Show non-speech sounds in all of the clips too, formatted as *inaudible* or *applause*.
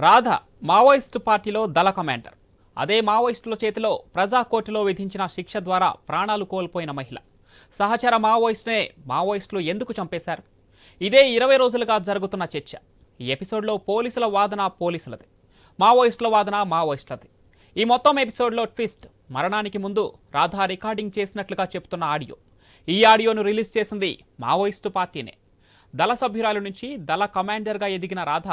Radha Maoist పార్టీలో దళ commander. అదే మావోయిస్టుల చేతిలో ప్రజా కోర్టులో విధించిన శిక్ష ద్వారా ప్రాణాలు కోల్పోయిన మహిళ. సహచర మావోయిస్టునే మావోయిస్టులు ఎందుకు చంపేశారు? ఇదే ఇరవై రోజులుగా జరుగుతున్న చర్చ. ఈ ఎపిసోడ్లో పోలీసుల వాదన పోలీసులది. మావోయిస్టుల వాదన మావోయిస్టులది. ఈ మొత్తం ఎపిసోడ్లో ట్విస్ట్ మరణానికి ముందు రాధా రికార్డింగ్ చేసినట్లుగా చెప్తున్న ఆడియో. ఈ ఆడియోను రిలీజ్ చేసింది మావోయిస్టు పార్టీనే. దళ సభ్యురాలు నుంచి దళ కమాండర్గా ఎదిగిన రాధ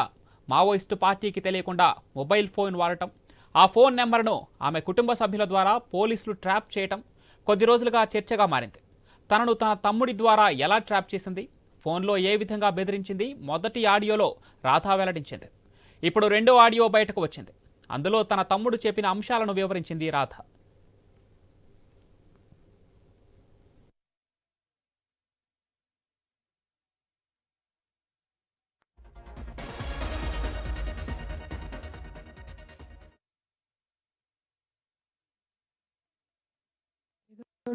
మావోయిస్టు పార్టీకి తెలియకుండా మొబైల్ ఫోన్ వాడటం ఆ ఫోన్ నెంబర్ను ఆమె కుటుంబ సభ్యుల ద్వారా పోలీసులు ట్రాప్ చేయటం కొద్ది రోజులుగా చర్చగా మారింది. తనను తన తమ్ముడి ద్వారా ఎలా ట్రాప్ చేసింది ఫోన్లో ఏ విధంగా బెదిరించింది మొదటి ఆడియోలో రాధా వెల్లడించింది. ఇప్పుడు రెండో ఆడియో బయటకు వచ్చింది. అందులో తన తమ్ముడు చెప్పిన అంశాలను వివరించింది రాధా.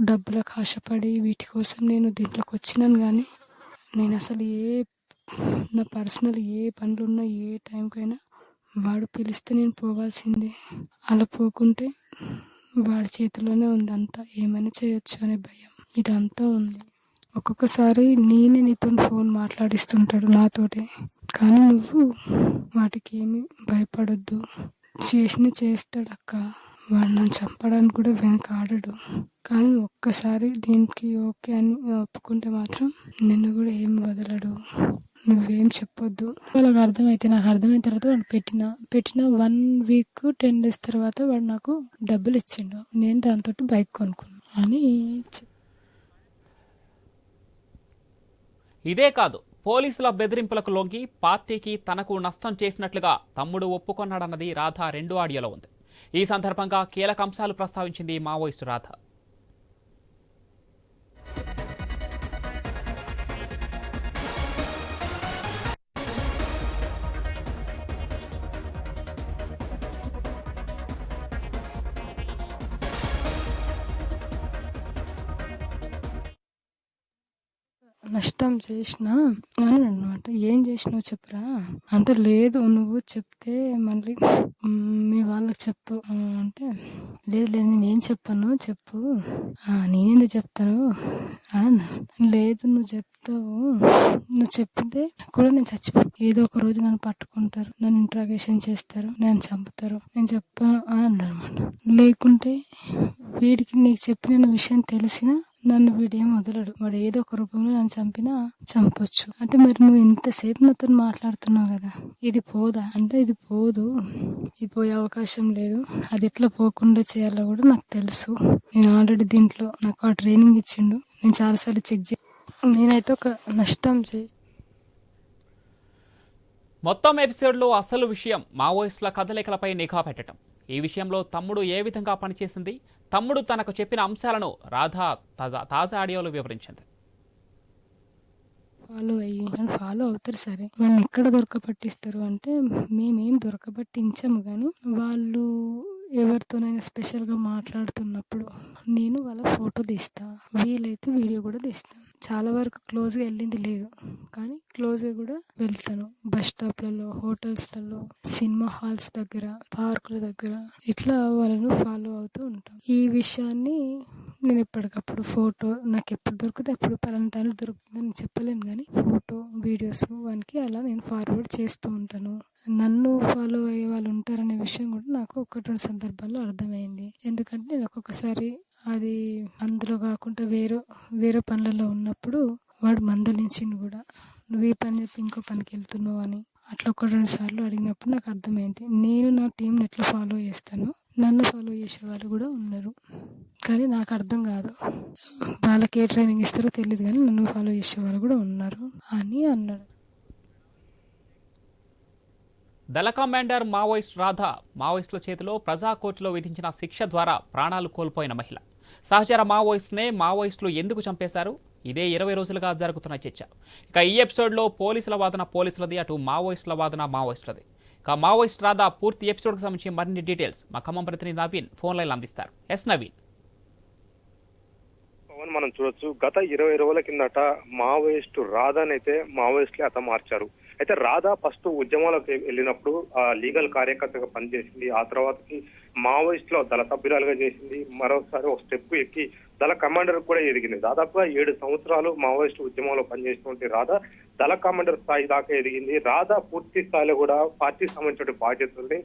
డబ్బులకు ఆశపడి వీటి కోసం నేను దీంట్లోకి వచ్చినాను కానీ నేను అసలు ఏ నా పర్సనల్ ఏ పనులున్నా ఏ టైంకైనా వాడు పిలిస్తే నేను పోవాల్సిందే. అలా పోకుంటే వాడి చేతిలోనే ఉంది అంతా. ఏమైనా చేయొచ్చు అనే భయం. ఇదంతా ఉంది. ఒక్కొక్కసారి నేనే నీతో ఫోన్ మాట్లాడిస్తుంటాడు నాతోటే. కానీ నువ్వు వాటికి ఏమి భయపడొద్దు. చేసిన చేస్తాడు అక్క వాడు నన్ను చంపడానికి కూడా వెనక ఆడడు కానీ ఒక్కసారి దీనికి ఓకే అని ఒప్పుకుంటే మాత్రం నిన్ను కూడా ఏం వదలడు. నువ్వేం చెప్పొద్దు. వాళ్ళకి అర్థమైతే నాకు అర్థమైన తర్వాత వాడు పెట్టిన పెట్టిన వన్ వీక్ టెన్ డేస్ తర్వాత వాడు నాకు డబ్బులు ఇచ్చిండు. నేను దాంతో బైక్ కొనుక్కున్నాను అని ఇదే కాదు పోలీసుల బెదిరింపులకు లొంగి పార్టీకి తనకు నష్టం చేసినట్లుగా తమ్ముడు ఒప్పుకొన్నాడన్నది రాధ రెండు ఆడియోలో ఉంది. ఈ సందర్భంగా కీలక అంశాలు ప్రస్తావించింది మావోయిస్టు రాధ. నష్టం చేసినా అని అనమాట ఏం చేసినావు చెప్పురా? అంటే లేదు నువ్వు చెప్తే మళ్ళీ వాళ్ళకి చెప్తావు అంటే లేదు లేదు నేను ఏం చెప్పాను చెప్పు. నేనేందుకు చెప్తాను? లేదు నువ్వు చెప్తావు. నువ్వు చెప్తే కూడా నేను చచ్చిపో ఏదో ఒక రోజు నన్ను పట్టుకుంటారు నన్ను ఇంట్రాగేషన్ చేస్తారు నన్ను చంపుతారు. నేను చెప్పాను అని అన్నాడు అనమాట లేకుంటే వీడికి నీకు చెప్పిన విషయం తెలిసినా నన్ను వీడే మొదలడు. వాడు ఏదో ఒక రూపంలో నన్ను చంపినా చంపొచ్చు. అంటే మరి నువ్వు ఇంతసేపు నాతో మాట్లాడుతున్నావు కదా. ఇది పోదా? అంటే ఇది పోదు. ఇది పోయే అవకాశం లేదు. అది ఎట్లా పోకుండా చేయాలో కూడా నాకు తెలుసు. నేను ఆల్రెడీ దీంట్లో నాకు ఆ ట్రైనింగ్ ఇచ్చిండు. నేను చాలాసార్లు చెక్ చే నేనైతే ఒక నష్టం చే మొత్తం ఎపిసోడ్లో అసలు విషయం మావోయిస్టుల కదలికలపై నిఘా పెట్టడం ఈ విషయంలో తమ్ముడు ఏ విధంగా పనిచేసింది? తమ్ముడు తనకు చెప్పిన అంశాలను రాధా తాజా తాజా ఆడియోలో వివరించింది. ఫాలో అయ్యి ఫాలో అవుతారు సరే. మేము ఎక్కడ దొరకపట్టిస్తారు అంటే మేమేం దొరకబట్టించాము కానీ వాళ్ళు ఎవరితోనైనా స్పెషల్గా మాట్లాడుతున్నప్పుడు నేను వాళ్ళ ఫోటో తీస్తా వీలైతే వీడియో కూడా తీస్తా. చాలా వరకు క్లోజ్గా వెళ్ళింది లేదు. కానీ క్లోజ్గా కూడా వెళ్తాను. బస్ స్టాప్లలో హోటల్స్లలో సినిమా హాల్స్ దగ్గర పార్కుల దగ్గర ఇట్లా వాళ్ళను ఫాలో అవుతూ ఉంటాం. ఈ విషయాన్ని నేను ఎప్పటికప్పుడు ఫోటో నాకు ఎప్పుడు దొరికితే అప్పుడు పలానా టైంలో దొరుకుతుందని చెప్పలేను కానీ ఫోటో వీడియోస్ వానికి అలా నేను ఫార్వర్డ్ చేస్తూ ఉంటాను. నన్ను ఫాలో అయ్యే వాళ్ళు ఉంటారనే విషయం కూడా నాకు ఒకటి రెండు సందర్భాల్లో అర్థమైంది. ఎందుకంటే నేను ఒక్కొక్కసారి అది అందులో కాకుండా వేరే వేరే పనులలో ఉన్నప్పుడు వాడు మందలించిండు కూడా. నువ్వు ఈ పని చెప్పి ఇంకో పనికి వెళ్తున్నావు అని. అట్లా ఒక రెండు సార్లు అడిగినప్పుడు నాకు అర్థమైంది. నేను నా టీంని ఎట్లా ఫాలో చేస్తాను నన్ను ఫాలో చేసే వాళ్ళు కూడా ఉన్నారు. కానీ నాకు అర్థం కాదు. వాళ్ళకి ఏ ట్రైనింగ్ ఇస్తారో తెలియదు కానీ నన్ను ఫాలో చేసే వాళ్ళు కూడా ఉన్నారు అని అన్నాడు. దళ కమాండర్ మావోయిస్ట్ రాధ మావోయిస్టుల చేతిలో ప్రజా కోర్టులో విధించిన శిక్ష ద్వారా ప్రాణాలు కోల్పోయిన మహిళ. సహచర మావోయిస్ట్నే మావోయిస్టులు ఎందుకు చంపేశారు? ఇదే ఇరవై రోజులుగా జరుగుతున్న చర్చ. ఇక ఈ ఎపిసోడ్లో పోలీసుల వాదన పోలీసులది అటు మావోయిస్టుల వాదన మావోయిస్టులది. ఇక మావోయిస్ట్ రాదా పూర్తి ఎపిసోడ్కి సంబంధించి మరిన్ని డీటెయిల్స్ మా ఖమ్మం ప్రతినిధి నవీన్ ఫోన్ లైన్ అందిస్తారు. ఎస్ నవీన్. పవన్ మనం చూడొచ్చు గత ఇరవై రోజుల కిందట మావోయిస్టు రాధానైతే మావోయిస్టులే హతమార్చారు అయితే రాధా ఫస్ట్ ఉద్యమాలకు వెళ్ళినప్పుడు ఆ, లీగల్ కార్యకర్తగా పనిచేసింది. ఆ తర్వాతకి మావోయిస్ట్లో దళ సభ్యురాలుగా చేసింది. మరోసారి ఒక స్టెప్ ఎక్కి దళ కమాండర్ కూడా ఎదిగింది. దాదాపుగా ఏడు సంవత్సరాలు మావోయిస్ట్ ఉద్యమంలో పనిచేసినటువంటి రాధా దళ కమాండర్ స్థాయి దాకా ఎదిగింది. రాధా పూర్తి స్థాయిలో కూడా పార్టీకి సంబంధించిన బాధ్యతల్ని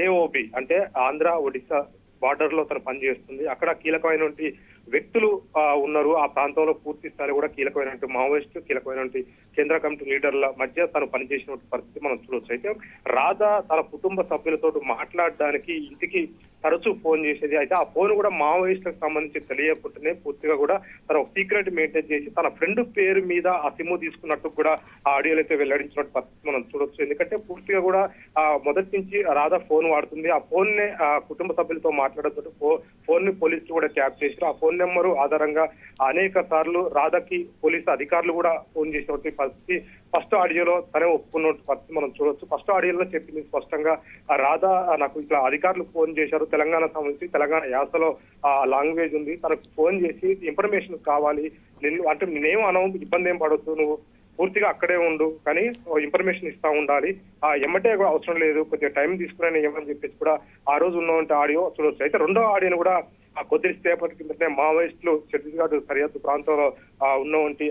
ఏఓబి అంటే ఆంధ్ర ఒడిశా బార్డర్లో తను పనిచేస్తుంది. అక్కడ కీలకమైనటువంటి వ్యక్తులు ఆ, ఉన్నారు. ఆ ప్రాంతంలో పూర్తి స్థాయి కూడా కీలకమైనటువంటి మావోయిస్ట్ కీలకమైనటువంటి కేంద్ర కమిటీ లీడర్ల మధ్య తను పనిచేసిన పరిస్థితి మనం చూడవచ్చు అయితే రాధా తన కుటుంబ సభ్యులతో మాట్లాడడానికి ఇంటికి తరచూ ఫోన్ చేసేది. అయితే ఆ ఫోన్ కూడా మావోయిస్టులకు సంబంధించి తెలియకుండానే పూర్తిగా కూడా తన ఒక సీక్రెట్ మెయింటైన్ చేసి తన ఫ్రెండ్ పేరు మీద ఆ సిమ్ తీసుకున్నట్టు కూడా ఆ ఆడియోలు అయితే వెల్లడించినట్టు పరిస్థితి మనం చూడొచ్చు. ఎందుకంటే పూర్తిగా కూడా ఆ మొదటి నుంచి రాధా ఫోన్ వాడుతుంది. ఆ ఫోన్ నే ఆ కుటుంబ సభ్యులతో మాట్లాడడంతో ఫోన్ని పోలీసులు కూడా ట్యాప్ చేశారు. ఆ ఫోన్ నెంబర్ ఆధారంగా అనేక సార్లు రాధాకి పోలీసు అధికారులు కూడా ఫోన్ చేసినటువంటి పరిస్థితి ఫస్ట్ ఆడియోలో తనే ఒప్పుకున్న పరిస్థితి మనం చూడొచ్చు. ఫస్ట్ ఆడియోలో చెప్పింది స్పష్టంగా రాధా నాకు ఇట్లా అధికారులు ఫోన్ చేశారు. తెలంగాణ సంబంధించి తెలంగాణ యాసలో ఆ లాంగ్వేజ్ ఉంది. తనకు ఫోన్ చేసి ఇన్ఫర్మేషన్ కావాలి. నిన్ను అంటే నేనేం అనవు ఇబ్బంది ఏం పడొద్దు నువ్వు పూర్తిగా అక్కడే ఉండు. కానీ ఇన్ఫర్మేషన్ ఇస్తా ఉండాలి. ఆ ఎమ్మటే కూడా అవసరం లేదు. కొద్దిగా టైం తీసుకురాని ఏమని చెప్పేసి కూడా ఆ రోజు ఉన్నటువంటి ఆడియో చూడొచ్చు అయితే రెండో ఆడియోని కూడా కొద్దిసేపటి కిందనే మావోయిస్టులు ఛత్తీస్గఢ్ సరిహద్దు ప్రాంతంలో ఆ, ఉన్నటువంటి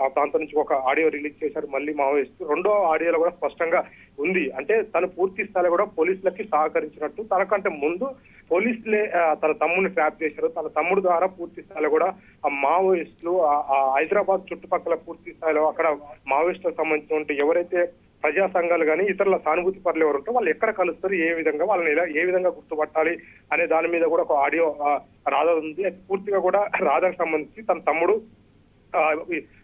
ఆ ప్రాంతం నుంచి ఒక ఆడియో రిలీజ్ చేశారు. మళ్ళీ మావోయిస్టు రెండో ఆడియోలో కూడా స్పష్టంగా ఉంది. అంటే తను పూర్తి స్థాయిలో కూడా పోలీసులకి సహకరించినట్టు తనకంటే ముందు పోలీసులే తన తమ్ముడిని ట్రాప్ చేశారు. తన తమ్ముడు ద్వారా పూర్తి స్థాయిలో కూడా ఆ మావోయిస్టులు ఆ- ఆ హైదరాబాద్ చుట్టుపక్కల పూర్తి స్థాయిలో అక్కడ మావోయిస్టులకు సంబంధించినటువంటి ఎవరైతే ప్రజా సంఘాలు కానీ ఇతరుల సానుభూతి పరులు ఎవరు ఉంటే వాళ్ళు ఎక్కడ కలుస్తారు ఏ విధంగా వాళ్ళని ఎలా ఏ విధంగా గుర్తుపట్టాలి అనే దాని మీద కూడా ఒక ఆడియో రాధ రాధా ఉంది. పూర్తిగా కూడా రాధకు సంబంధించి తన తమ్ముడు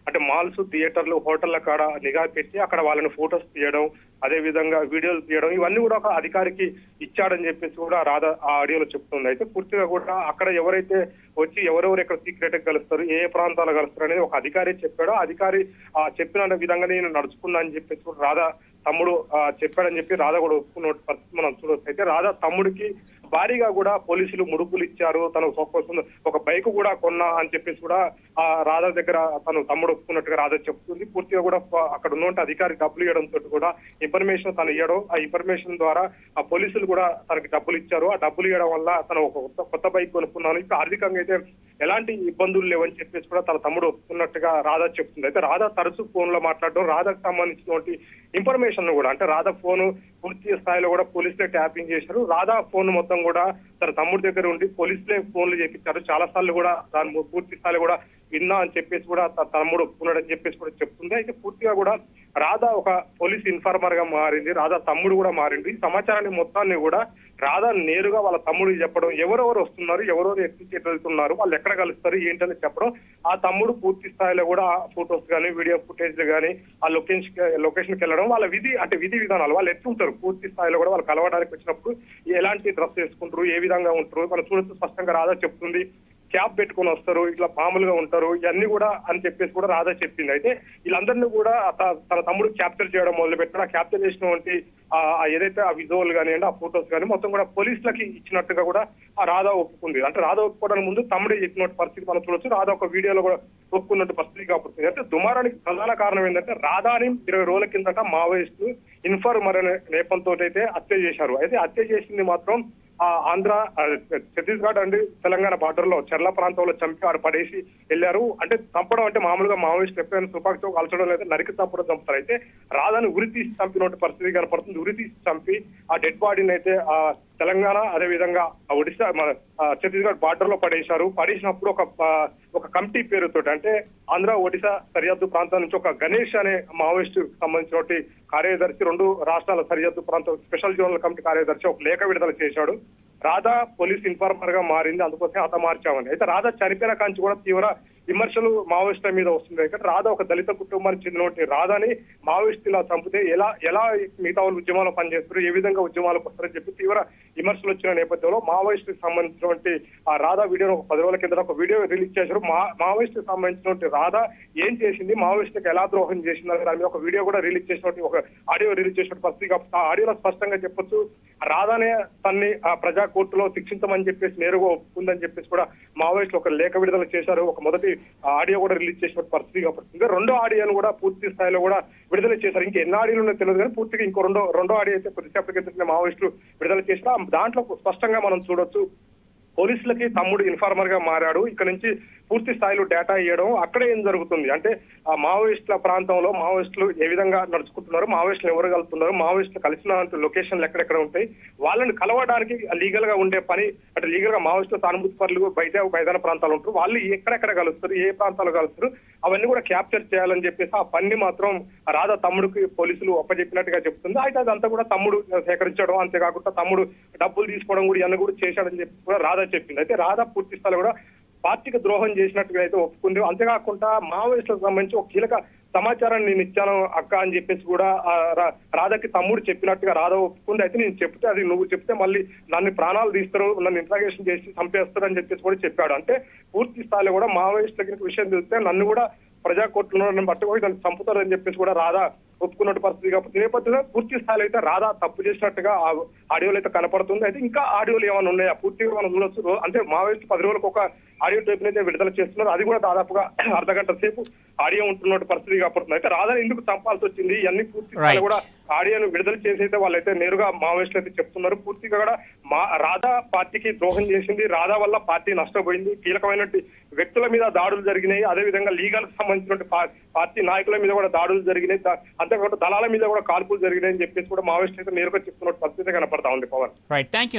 అంటే మాల్స్ థియేటర్లు హోటళ్ళ కాడ నిఘా పెట్టి అక్కడ వాళ్ళని ఫొటోస్ తీయడం అదే విధంగా వీడియోలు తీయడం ఇవన్నీ కూడా ఒక అధికారికి ఇచ్చాడని చెప్పేసి కూడా రాధా ఆ ఆడియోలో చెప్తుంది. అయితే పూర్తిగా కూడా అక్కడ ఎవరైతే వచ్చి ఎవరెవరు ఎక్కడ సీక్రెట్ కలుస్తారు ఏ ప్రాంతాలు కలుస్తారు అనేది ఒక అధికారి చెప్పాడో. అధికారి ఆ చెప్పిన విధంగా నేను నడుచుకున్నా అని చెప్పేసి కూడా రాధా తమ్ముడు ఆ, చెప్పాడని చెప్పి రాధా కూడా ఒప్పుకున్న పరిస్థితి మనం చూడొచ్చు. అయితే రాధా తమ్ముడికి భారీగా కూడా పోలీసులు ముడుపులు ఇచ్చారు. తన ఒక- ఒక బైక్ కూడా కొన్నా అని చెప్పేసి కూడా ఆ రాధా దగ్గర తను తమ్ముడు ఒప్పుకున్నట్టుగా రాధా చెప్తుంది. పూర్తిగా కూడా అక్కడ ఉన్నటువంటి అధికారి డబ్బులు ఇవ్వడంతో కూడా ఇన్ఫర్మేషన్ తను ఇవ్వడం ఆ ఇన్ఫర్మేషన్ ద్వారా ఆ పోలీసులు కూడా తనకి డబ్బులు ఇచ్చారు. ఆ డబ్బులు ఇవ్వడం వల్ల తను ఒక కొత్త కొత్త బైక్ కొనుక్కున్నాను. ఇప్పుడు ఆర్థికంగా అయితే ఎలాంటి ఇబ్బందులు లేవని చెప్పేసి కూడా తన తమ్ముడు ఒప్పుకున్నట్టుగా రాధా చెప్తుంది. అయితే రాధా తరచు ఫోన్లో మాట్లాడడం రాధాకు సంబంధించినటువంటి ఇన్ఫర్మేషన్ కూడా అంటే రాధా ఫోన్ పూర్తి స్థాయిలో కూడా పోలీసులే ట్యాపింగ్ చేశారు. రాధా ఫోన్ మొత్తం కూడా తన తమ్ముడి దగ్గర ఉండి పోలీసులే ఫోన్లు చేపించారు. చాలా సార్లు కూడా దాని పూర్తి స్థాయిలో కూడా విన్నా అని చెప్పేసి కూడా తన తమ్ముడు ఒప్పుకున్నాడని చెప్పేసి కూడా చెప్తుంది అయితే పూర్తిగా కూడా రాధా ఒక పోలీస్ ఇన్ఫార్మర్గా మారింది. రాధా తమ్ముడు కూడా మారింది. ఈ సమాచారాన్ని మొత్తాన్ని కూడా రాధా నేరుగా వాళ్ళ తమ్ముడికి చెప్పడం ఎవరెవరు వస్తున్నారు ఎవరెవరు ఎక్కడికి వెళ్తున్నారు వాళ్ళు ఎక్కడ కలుస్తారు ఏంటని చెప్పడం ఆ తమ్ముడు పూర్తి స్థాయిలో కూడా ఫొటోస్ కానీ వీడియో ఫుటేజ్ కానీ ఆ లొకేషన్ లొకేషన్కి వెళ్ళడం వాళ్ళ విధి అంటే విధి విధానాలు వాళ్ళు ఎట్లుంటారు పూర్తి స్థాయిలో కూడా వాళ్ళు కలవడానికి వచ్చినప్పుడు ఎలాంటి డ్రెస్ వేసుకుంటారు ఏ విధంగా ఉంటారు మనం చూడొచ్చు స్పష్టంగా రాధా చెప్తుంది క్యాప్ పెట్టుకొని వస్తారు ఇట్లా మామూలుగా ఉంటారు ఇవన్నీ కూడా అని చెప్పేసి కూడా రాధా చెప్పింది. అయితే వీళ్ళందరినీ కూడా తన తమ్ముడు క్యాప్చర్ చేయడం మొదలు పెట్టాడు ఆ క్యాప్చర్ చేసినటువంటి ఆ ఏదైతే ఆ విజువల్ కానివ్వండి ఆ ఫొటోస్ కానీ మొత్తం కూడా పోలీసులకి ఇచ్చినట్టుగా కూడా ఆ రాధా ఒప్పుకుంది. అంటే రాధా ఒప్పుకోవడానికి ముందు తమ్ముడే చెప్పినట్టు పరిస్థితి మనం చూడొచ్చు. రాధా ఒక వీడియోలో కూడా ఒప్పుకున్నట్టు పరిస్థితి కాబట్టి అంటే దుమారానికి ప్రధాన కారణం ఏంటంటే రాధాని ఇరవై రోజుల కిందట మావోయిస్టు ఇన్ఫర్మర్ అనే నేపంతో అయితే హత్య చేశారు. అయితే హత్య చేసింది మాత్రం ఆంధ్ర ఛత్తీస్గఢ్ అండ్ తెలంగాణ బార్డర్లో చెర్ల ప్రాంతంలో చంపి వారు పడేసి వెళ్ళారు. అంటే చంపడం అంటే మామూలుగా మావోయిస్ట్ ఎప్పుడైనా తుపాకీతో కాల్చడం లేదా నరికి చంపడం చంపుతారు. అయితే రాధాని ఉరి తీసి చంపినటువంటి పరిస్థితి కనపడుతుంది. ఉరి తీసి చంపి ఆ డెడ్ బాడీని అయితే ఆ తెలంగాణ అదే విధంగా ఒడిశా మన ఛత్తీస్గఢ్ బార్డర్లో పడేశారు. పడేసినప్పుడు ఒక ఒక కమిటీ పేరుతో అంటే ఆంధ్ర ఒడిశా సరిహద్దు ప్రాంతం నుంచి ఒక గణేష్ అనే మావోయిస్ట్ సంబంధించినటువంటి కార్యదర్శి రెండు రాష్ట్రాల సరిహద్దు ప్రాంతం స్పెషల్ జోనల్ కమిటీ కార్యదర్శి ఒక లేఖ విడుదల చేశాడు. రాధా పోలీస్ ఇన్ఫార్మర్గా మారింది అందుకోసం అత మార్చామని అయితే రాధా చనిపోయిన కాంచి కూడా తీవ్ర విమర్శలు మావోయిస్టుల మీద వస్తుంది కానీ రాధా ఒక దళిత కుటుంబానికి చెందినటువంటి రాధాని మావోయిస్టు ఇలా చంపితే ఎలా ఎలా మిగతా వాళ్ళు ఉద్యమాలు పనిచేస్తారు ఏ విధంగా ఉద్యమాలకు వస్తారని చెప్పి తీవ్ర విమర్శలు వచ్చిన నేపథ్యంలో మావోయిస్టుకి సంబంధించినటువంటి ఆ రాధా వీడియోను ఒక పది రోజుల కింద ఒక వీడియో రిలీజ్ చేశారు. మా మావోయిస్టుకి సంబంధించినటువంటి రాధా ఏం చేసింది మావోయిస్టులకు ఎలా ద్రోహం చేసింది అనే దాని మీద ఒక వీడియో కూడా రిలీజ్ చేసినటువంటి ఒక ఆడియో రిలీజ్ చేసిన పరిస్థితి. కాబట్టి ఆ ఆడియోలో స్పష్టంగా చెప్పొచ్చు రాధానే తన్ని ఆ ప్రజా కోర్టులో శిక్షించమని చెప్పేసి నేరుగా ఒప్పుకుందని చెప్పేసి కూడా మావోయిస్టులు ఒక లేఖ విడుదల చేశారు. ఒక మొదటి ఆడియో కూడా రిలీజ్ చేసిన పరిస్థితి కాబట్టి ఇంకా రెండో ఆడియోను కూడా పూర్తి స్థాయిలో కూడా విడుదల చేశారు. ఇంకా ఎన్ని ఆడియోలు ఉన్నాయో తెలియదు కానీ పూర్తిగా ఇంకో రెండో రెండో ఆడియో అయితే కొద్దిసేపటి క్రితం మావోయిస్టులు విడుదల చేసిన దాంట్లో స్పష్టంగా మనం చూడొచ్చు. పోలీసులకి తమ్ముడు ఇన్ఫార్మర్గా మారాడు. ఇక్కడ నుంచి పూర్తి స్థాయిలో డేటా ఇవ్వడం అక్కడే ఏం జరుగుతుంది? అంటే ఆ మావోయిస్టుల ప్రాంతంలో మావోయిస్టులు ఏ విధంగా నడుచుకుంటున్నారు మావోయిస్టులు ఎవరు కలుపుతున్నారు మావోయిస్టులు కలిసిన లొకేషన్లు ఎక్కడెక్కడ ఉంటాయి వాళ్ళని కలవడానికి లీగల్గా ఉండే పని అంటే లీగల్గా మావోయిస్టుల సానుభూతి పనులు బయట మైదాన ప్రాంతాలు ఉంటారు. వాళ్ళు ఎక్కడెక్కడ కలుస్తారు ఏ ప్రాంతాలు కలుస్తారు అవన్నీ కూడా క్యాప్చర్ చేయాలని చెప్పేసి ఆ పని మాత్రం రాధా తమ్ముడికి పోలీసులు అప్పచెప్పినట్టుగా చెప్తుంది. అయితే అదంతా కూడా తమ్ముడు సేకరించడం అంతేకాకుండా తమ్ముడు డబ్బులు తీసుకోవడం కూడా ఇవన్నీ కూడా చేశాడని చెప్పి కూడా రాధా చెప్పింది. అయితే రాధా పూర్తి స్థాయిలో కూడా పార్టీకి ద్రోహం చేసినట్టుగా అయితే ఒప్పుకుంది. అంతేకాకుండా మావోయిస్టులకు సంబంధించి ఒక కీలక సమాచారాన్ని నేను ఇచ్చాను అక్క అని చెప్పేసి కూడా రాధాకి రాధకి తమ్ముడు చెప్పినట్టుగా రాధ ఒప్పుకుంది. అయితే నేను చెప్తే అది నువ్వు చెప్తే మళ్ళీ నన్ను ప్రాణాలు తీస్తారు నన్ను ఇంట్రాగేషన్ చేసి చంపేస్తారు అని చెప్పేసి కూడా చెప్పాడు. అంటే పూర్తి స్థాయిలో కూడా మావోయిస్టులకి విషయం తెలిస్తే నన్ను కూడా ప్రజా కోర్టులో నన్ను పట్టుకొని నన్ను చంపుతారని చెప్పేసి కూడా రాధా ఒప్పుకున్నట్టు పరిస్థితి కాబట్టి నేపథ్యంలో పూర్తి స్థాయిలో అయితే రాధా తప్పు చేసినట్టుగా ఆడియోలో అయితే కనపడుతుంది. అయితే ఇంకా ఆడియోలు ఏమైనా ఉన్నాయా? పూర్తిగా మనం చూడొచ్చు. అంటే మావోయిస్ట్ పది రోజులకు ఒక ఆడియో టైప్ అయితే విడుదల చేస్తున్నారు. అది కూడా దాదాపుగా *clears throat* అర్ధ గంట సేపు ఆడియో ఉంటున్నట్టు పరిస్థితి కాబట్టి అయితే రాధా ఎందుకు చంపాల్సి వచ్చింది? ఇవన్నీ పూర్తి. కూడా ఆడియోను విడుదల చేసి అయితే వాళ్ళైతే నేరుగా మావోయిస్టులు అయితే చెప్తున్నారు. పూర్తిగా కూడా మా రాధా పార్టీకి ద్రోహం చేసింది. రాధా వల్ల పార్టీ నష్టపోయింది. కీలకమైన వ్యక్తుల మీద దాడులు జరిగినాయి. అదే విధంగా లీగల్ సంబంధించిన పార్టీ నాయకుల మీద కూడా దాడులు జరిగినాయి. అంతేకాకుండా దళాల మీద కూడా కాల్పులు జరిగినాయని అని చెప్పేసి కూడా మావోయిస్ట్ అయితే నేరుగా చెప్తున్నట్టు పరిస్థితి కనపడతా ఉంది పవన్. Right thank you